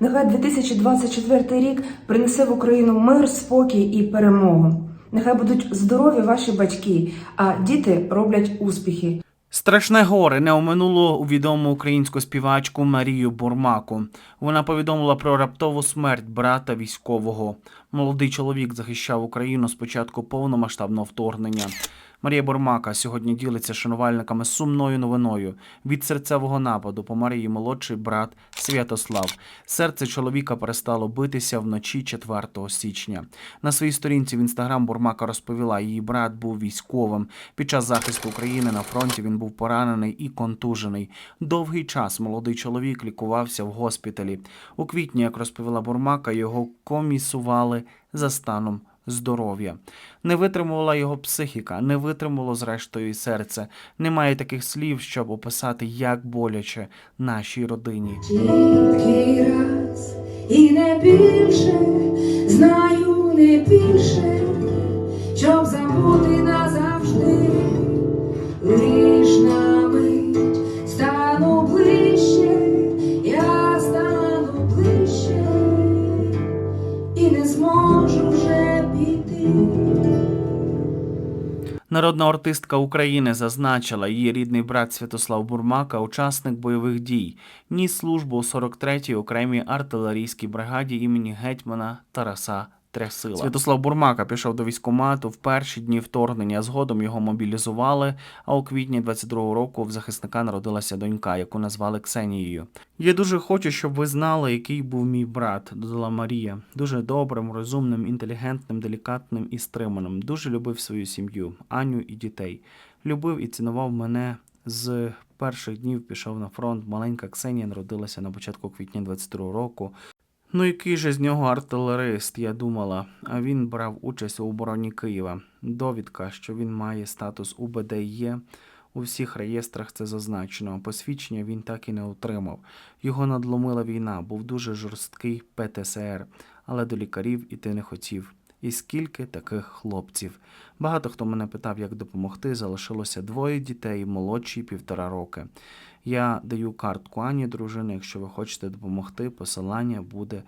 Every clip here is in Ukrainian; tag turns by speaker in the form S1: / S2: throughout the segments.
S1: Нехай 2024 рік принесе в Україну мир, спокій і перемогу. Нехай будуть здорові ваші батьки, а діти роблять успіхи.
S2: Страшне горе не оминуло у відому українську співачку Марію Бурмаку. Вона повідомила про раптову смерть брата військового. Молодий чоловік захищав Україну з початку повномасштабного вторгнення. Марія Бурмака сьогодні ділиться шанувальниками сумною новиною. Від серцевого нападу по Марії молодший брат Святослав. Серце чоловіка перестало битися вночі 4 січня. На своїй сторінці в інстаграм Бурмака розповіла, її брат був військовим. Під час захисту України на фронті він був поранений і контужений. Довгий час молодий чоловік лікувався в госпіталі. У квітні, як розповіла Бурмака, його комісували за станом здоров'я. Не витримувала його психіка, не витримало зрештою і серце. Немає таких слів, щоб описати, як боляче нашій родині.
S3: Тільки раз і не більше, знаю не більше, щоб забути назавжди, зможу вже піти.
S2: Народна артистка України зазначила, її рідний брат Святослав Бурмака, учасник бойових дій, ніс службу у 43-й окремій артилерійській бригаді імені гетьмана Тараса Трясила. Святослав Бурмака пішов до військкомату в перші дні вторгнення. Згодом його мобілізували. А у квітні 22-го року в захисника народилася донька, яку назвали Ксенією. Я дуже хочу, щоб ви знали, який був мій брат, додала Марія. Дуже добрим, розумним, інтелігентним, делікатним і стриманим. Дуже любив свою сім'ю, Аню і дітей. Любив і цінував мене з перших днів. Пішов на фронт. Маленька Ксенія народилася на початку квітня 22-го року. Ну, який же з нього артилерист, я думала, а він брав участь у обороні Києва. Довідка, що він має статус УБД є. У всіх реєстрах це зазначено. Посвідчення він так і не отримав. Його надломила війна, був дуже жорсткий ПТСР, але до лікарів іти не хотів. І скільки таких хлопців? Багато хто мене питав, як допомогти. Залишилося двоє дітей, молодші півтора роки. Я даю картку Ані, дружини. Якщо ви хочете допомогти, посилання буде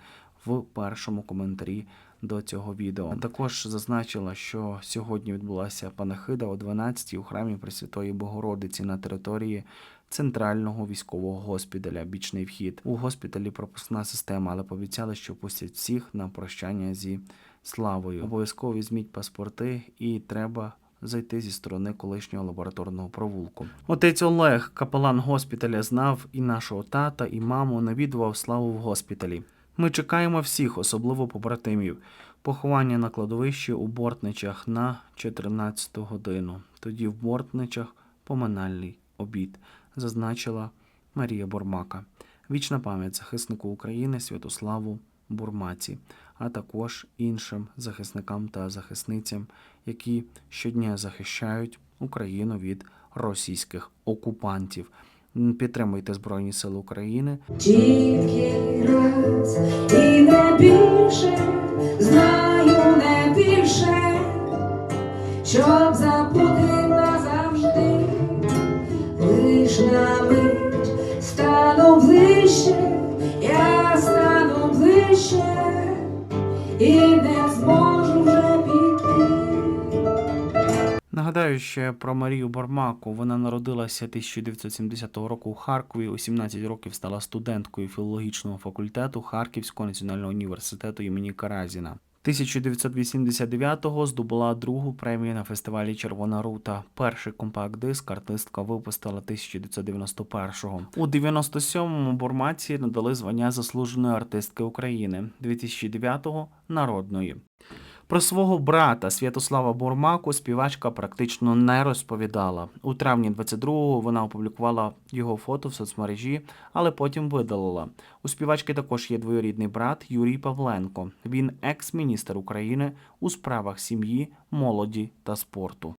S2: в першому коментарі до цього відео. Також зазначила, що сьогодні відбулася панахида о 12-й у храмі Пресвятої Богородиці на території центрального військового госпіталя. Бічний вхід у госпіталі пропускна система, але пообіцяли, що пустять всіх на прощання зі славою. Обов'язково візьміть паспорти і треба зайти зі сторони колишнього лабораторного провулку. Отець Олег, капелан госпіталя, знав і нашого тата, і маму, навідував славу в госпіталі. Ми чекаємо всіх, особливо побратимів. Поховання на кладовищі у Бортничах на 14 годину. Тоді в Бортничах поминальний обід, зазначила Марія Бурмака. Вічна пам'ять захиснику України Святославу Бурмаці, а також іншим захисникам та захисницям, які щодня захищають Україну від російських окупантів. Підтримуйте Збройні Сили України.
S3: Тільки раз і не більше, знаю не більше, щоб забути назавжди, лиш на мить стану ближче, і не зможу вже піти.
S2: Нагадаю ще про Марію Бармаку. Вона народилася 1970 року у Харкові. У 17 років стала студенткою філологічного факультету Харківського національного університету імені Каразіна. 1989-го здобула другу премію на фестивалі Червона рута. Перший компакт-диск артистка випустила 1991-го. У 97-му Бурмаці надали звання заслуженої артистки України, 2009-го – народної. Про свого брата Святослава Бурмаку співачка практично не розповідала. У травні 22-го вона опублікувала його фото в соцмережі, але потім видалила. У співачки також є двоюрідний брат Юрій Павленко. Він екс-міністр України у справах сім'ї, молоді та спорту.